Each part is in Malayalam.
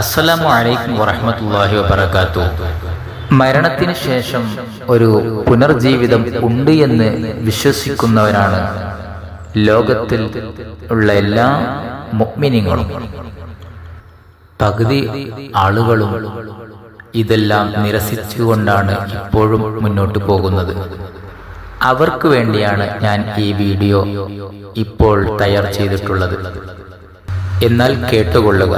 അസ്സലാമു അലൈക്കും വബറകാത്തു. മരണത്തിന് ശേഷം ഒരു പുനർജീവിതം ഉണ്ട് എന്ന് വിശ്വസിക്കുന്നവരാണ് ലോകത്തിൽ ഉള്ള എല്ലാ മുഅ്മിനീങ്ങളും. പകുതി ആളുകളും ഇതെല്ലാം നിരസിച്ചുകൊണ്ടാണ് ഇപ്പോഴും മുന്നോട്ട് പോകുന്നത്. അവർക്ക് വേണ്ടിയാണ് ഞാൻ ഈ വീഡിയോ ഇപ്പോൾ തയ്യാർ ചെയ്തിട്ടുള്ളത്. എന്നാൽ കേട്ടുകൊള്ളുക.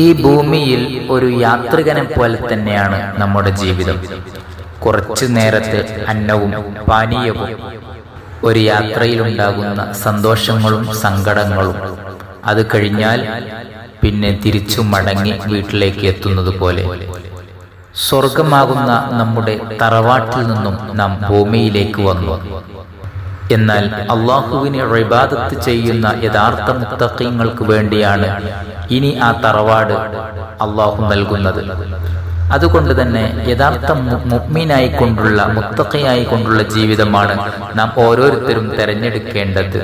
ഈ ഭൂമിയിൽ ഒരു യാത്രികനെ പോലെ തന്നെയാണ് നമ്മുടെ ജീവിതം. കുറച്ചു നേരത്തെ അന്നവും പാനീയവും ഒരു യാത്രയിലുണ്ടാകുന്ന സന്തോഷങ്ങളും സങ്കടങ്ങളും അത് കഴിഞ്ഞാൽ പിന്നെ തിരിച്ചു മടങ്ങി വീട്ടിലേക്ക് എത്തുന്നത് പോലെ. സ്വർഗമാകുന്ന നമ്മുടെ തറവാട്ടിൽ നിന്നും നാം ഭൂമിയിലേക്ക് വന്നു. എന്നാൽ അള്ളാഹുവിനെ റിബാദത്ത് ചെയ്യുന്ന യഥാർത്ഥ മുത്തക്കീങ്ങൾക്ക് വേണ്ടിയാണ് ഇനി ആ തറവാട് അള്ളാഹു നൽകുന്നത്. അതുകൊണ്ട് തന്നെ യഥാർത്ഥ മുഗ്മീനായി കൊണ്ടുള്ള മുത്തക്കയായി കൊണ്ടുള്ള ജീവിതമാണ് നാം ഓരോരുത്തരും തെരഞ്ഞെടുക്കേണ്ടത്.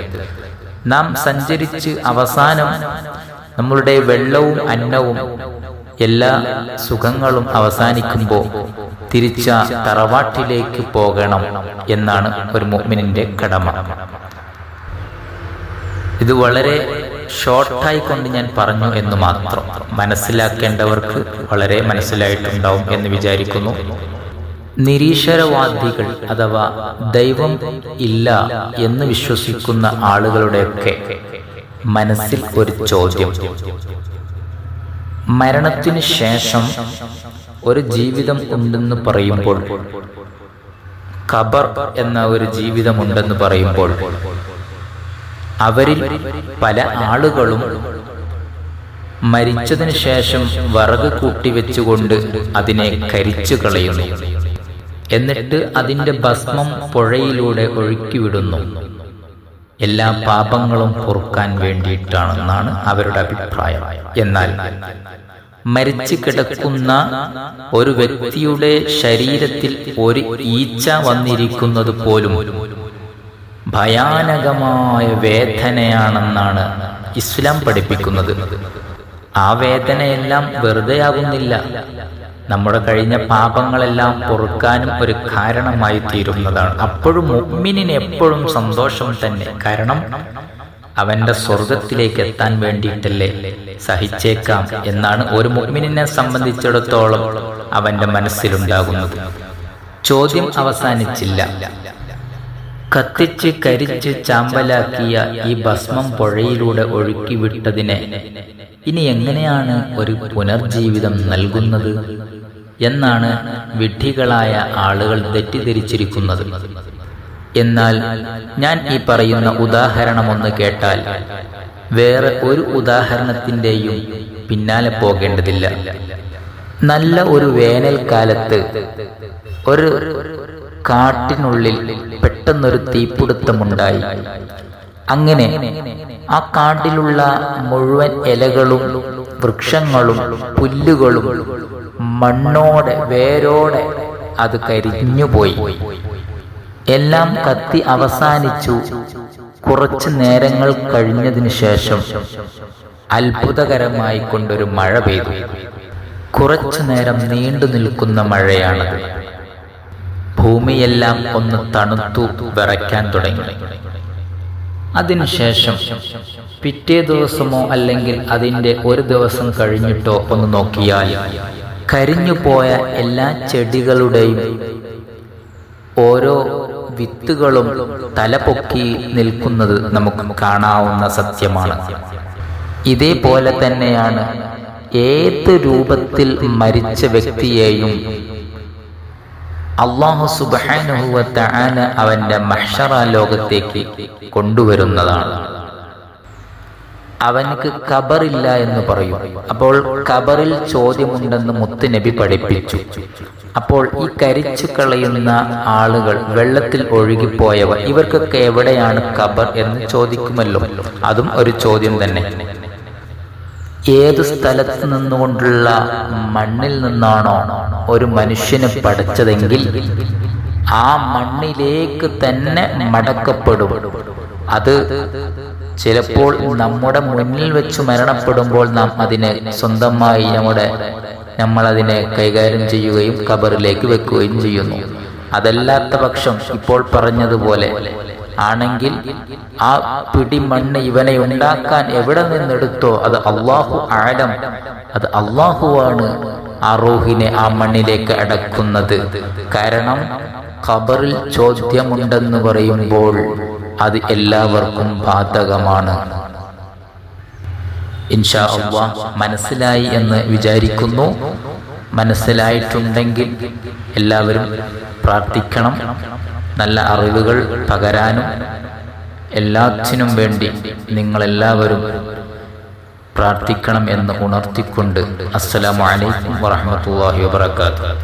നാം സഞ്ചരിച്ച് അവസാനം നമ്മളുടെ വെള്ളവും അന്നവും എല്ലാ സുഖങ്ങളും അവസാനിക്കുമ്പോൾ തിരിച്ച തറവാട്ടിലേക്ക് പോകണം എന്നാണ് ഒരു മുഅ്മിനിന്റെ കടമ. ഇത് വളരെ ഷോർട്ടായി കൊണ്ട് ഞാൻ പറഞ്ഞു എന്ന് മാത്രം. മനസ്സിലാക്കേണ്ടവർക്ക് വളരെ മനസ്സിലായിട്ടുണ്ടാവും എന്ന് വിചാരിക്കുന്നു. നിരീശ്വരവാദികൾ അഥവാ ദൈവം ഇല്ല എന്ന് വിശ്വസിക്കുന്ന ആളുകളുടെയൊക്കെ മനസ്സിൽ ഒരു ചോദ്യം. മരണത്തിന് ശേഷം ഒരു ജീവിതം ഉണ്ടെന്ന് പറയുമ്പോൾ ഖബർ എന്ന ഒരു ജീവിതമുണ്ടെന്ന് പറയുമ്പോൾ അവരിൽ പല ആളുകളും മരിച്ചതിന് ശേഷം വറക് കൂട്ടിവെച്ചുകൊണ്ട് അതിനെ കരിച്ചു കളയുന്നു. എന്നിട്ട് അതിന്റെ ഭസ്മം പുഴയിലൂടെ ഒഴുക്കിവിടുന്നു എല്ലാ പാപങ്ങളും പൊറുക്കാൻ വേണ്ടിയിട്ടാണെന്നാണ് അവരുടെ അഭിപ്രായം. എന്നാൽ മരിച്ചു കിടക്കുന്ന ഒരു വ്യക്തിയുടെ ശരീരത്തിൽ ഒരു ഈച്ച വന്നിരിക്കുന്നത് പോലും ഭയാനകമായ വേദനയാണെന്നാണ് ഇസ്ലാം പഠിപ്പിക്കുന്നത്. ആ വേദനയെല്ലാം വെറുതെയാകുന്നില്ല. നമ്മുടെ കഴിഞ്ഞ പാപങ്ങളെല്ലാം പൊറുക്കാനും ഒരു കാരണമായി തീരുന്നതാണ്. അപ്പോഴും ഉമ്മിനിന് എപ്പോഴും സന്തോഷം തന്നെ. കാരണം അവന്റെ സ്വർഗത്തിലേക്ക് എത്താൻ വേണ്ടിയിട്ടല്ലേ സഹിച്ചേക്കാം എന്നാണ് ഒരു മുഗ്മിനെ സംബന്ധിച്ചിടത്തോളം അവന്റെ മനസ്സിലുണ്ടാകുന്നത്. ചോദ്യം അവസാനിച്ചില്ല. കത്തിച്ച് കരിച്ച് ചാമ്പലാക്കിയ ഈ ഭസ്മം പുഴയിലൂടെ ഒഴുക്കിവിട്ടതിനെ ഇനി എങ്ങനെയാണ് ഒരു പുനർജീവിതം നൽകുന്നത്? എന്നാണ് വിഡ്ഢികളായ ആളുകൾ തെറ്റിദ്ധരിച്ചിരിക്കുന്നത്. എന്നാൽ ഞാൻ ഈ പറയുന്ന ഉദാഹരണമൊന്ന് കേട്ടാൽ വേറെ ഒരു ഉദാഹരണത്തിന്റെയും പിന്നാലെ പോകേണ്ടതില്ല. നല്ല ഒരു വേനൽക്കാലത്ത് ഒരു കാട്ടിനുള്ളിൽ പെട്ടെന്നൊരു തീപിടുത്തമുണ്ടായി. അങ്ങനെ ആ കാട്ടിലുള്ള മുഴുവൻ ഇലകളും വൃക്ഷങ്ങളും പുല്ലുകളും മണ്ണോടെ വേരോടെ അത് കരിഞ്ഞുപോയി. എല്ലാം കത്തി അവസാനിച്ചു. കുറച്ച് നേരങ്ങൾ കഴിഞ്ഞതിന് ശേഷം അത്ഭുതകരമായി കൊണ്ടൊരു മഴ പെയ്തു. കുറച്ചു നേരം നീണ്ടു നിൽക്കുന്ന മഴയാണത്. ഭൂമിയെല്ലാം ഒന്ന് തണുത്തു വിറയ്ക്കാൻ തുടങ്ങി. അതിനുശേഷം പിറ്റേ ദിവസമോ അല്ലെങ്കിൽ അതിന്റെ ഒരു ദിവസം കഴിഞ്ഞിട്ടോ ഒന്ന് നോക്കിയാൽ കരിഞ്ഞുപോയ എല്ലാ ചെടികളുടെയും ഓരോ വിത്തുകളും തലപൊക്കി നിൽക്കുന്നത് നമുക്ക് കാണാവുന്ന സത്യമാണ്. ഇതേപോലെ തന്നെയാണ് ഏത് രൂപത്തിൽ മരിച്ച വ്യക്തിയെയും അള്ളാഹു സുബാനുഹുവത്ത ആന അവന്റെ മഷറ ലോകത്തേക്ക് കൊണ്ടുവരുന്നതാണ്. അവനക്ക് കബറില്ല എന്ന് പറയും. അപ്പോൾ കബറിൽ ചോദ്യമുണ്ടെന്ന് മുത്തുനബി പഠിപ്പിച്ചു. അപ്പോൾ ഈ കരിച്ചു കളയുന്ന ആളുകൾ വെള്ളത്തിൽ ഒഴുകിപ്പോയവ ഇവർക്കൊക്കെ എവിടെയാണ് കബർ എന്ന് ചോദിക്കുമല്ലോ. അതും ഒരു ചോദ്യം തന്നെ. ഏത് സ്ഥലത്ത് നിന്നുകൊണ്ടുള്ള മണ്ണിൽ നിന്നാണോ ഒരു മനുഷ്യനെ പഠിച്ചതെങ്കിൽ ആ മണ്ണിലേക്ക് തന്നെ മടക്കപ്പെടും. അത് ചിലപ്പോൾ നമ്മുടെ മുന്നിൽ വെച്ച് മരണപ്പെടുമ്പോൾ നാം അതിനെ സ്വന്തമായി നമ്മുടെ നമ്മൾ അതിനെ കൈകാര്യം ചെയ്യുകയും കബറിലേക്ക് വെക്കുകയും ചെയ്യുന്നു. അതല്ലാത്ത പക്ഷം ഇപ്പോൾ പറഞ്ഞതുപോലെ ആണെങ്കിൽ ആ പിടിമണ്ണ് ഇവനെ ഉണ്ടാക്കാൻ എവിടെ നിന്നെടുത്തോ അത് അള്ളാഹു ആഴം അത് അള്ളാഹുവാണ് ആ റൂഹിനെ ആ മണ്ണിലേക്ക് അടക്കുന്നത്. കാരണം ഖബറിൽ ചോദ്യമുണ്ടെന്ന് പറയുമ്പോൾ അത് എല്ലാവർക്കും ബാധകമാണ്. ഇൻഷാ അള്ളാ മനസ്സിലായി എന്ന് വിചാരിക്കുന്നു. മനസ്സിലായിട്ടുണ്ടെങ്കിൽ എല്ലാവരും പ്രാർത്ഥിക്കണം. നല്ല അറിവുകൾ പകരാനും എല്ലാത്തിനും വേണ്ടി നിങ്ങളെല്ലാവരും പ്രാർത്ഥിക്കണം എന്ന് ഉണർത്തിക്കൊണ്ട് അസ്സലാമലൈക്കും വറഹ്മത്തുള്ളാഹി വബറകാതുഹു.